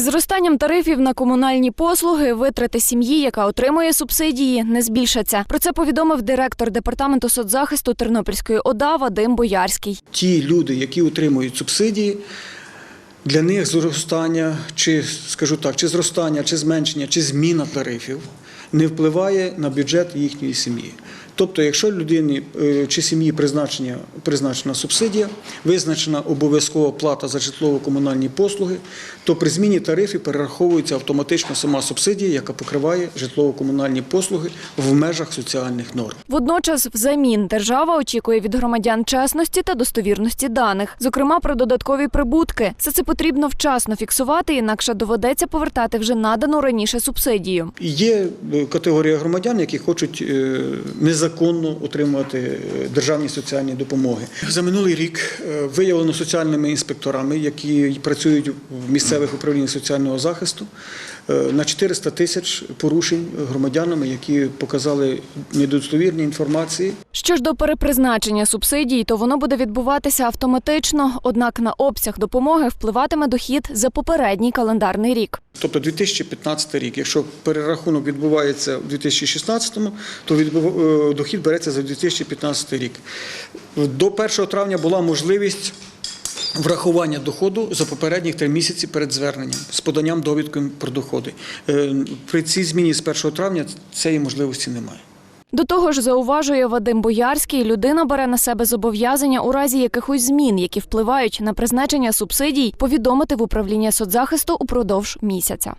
Із зростанням тарифів на комунальні послуги витрати сім'ї, яка отримує субсидії, не збільшаться. Про це повідомив директор департаменту соцзахисту Тернопільської ОДА Вадим Боярський. ті люди, які отримують субсидії, для них зростання, чи скажу так, чи зростання, чи зменшення, чи зміна тарифів не впливає на бюджет їхньої сім'ї. Тобто, якщо людині е, чи сім'ї призначення, призначена субсидія, визначена обов'язкова плата за житлово-комунальні послуги, то при зміні тарифів перераховується автоматично сама субсидія, яка покриває житлово-комунальні послуги в межах соціальних норм. Водночас, взамін держава очікує від громадян чесності та достовірності даних, зокрема про додаткові прибутки. Це потрібно вчасно фіксувати, інакше доведеться повертати вже надану раніше субсидію. Є е, категорія громадян, які хочуть е, незаконно отримувати е, державні соціальні допомоги. За минулий рік виявлено соціальними інспекторами, які працюють в місцевих управліннях соціального захисту, на 400 тисяч порушень громадянами, які показали недостовірні інформації. Що ж до перепризначення субсидій, то воно буде відбуватися автоматично, однак на обсяг допомоги впливатиме дохід за попередній календарний рік. Тобто 2015 рік, якщо перерахунок відбувається в 2016-му, то е, дохід береться за 2015 рік. До 1 травня була можливість врахування доходу за попередніх три місяці перед зверненням з поданням довідки про доходи. Е, При цій зміні з 1 травня цієї можливості немає. До того ж, зауважує Вадим Боярський, людина бере на себе зобов'язання у разі якихось змін, які впливають на призначення субсидій, повідомити в управління соцзахисту упродовж місяця.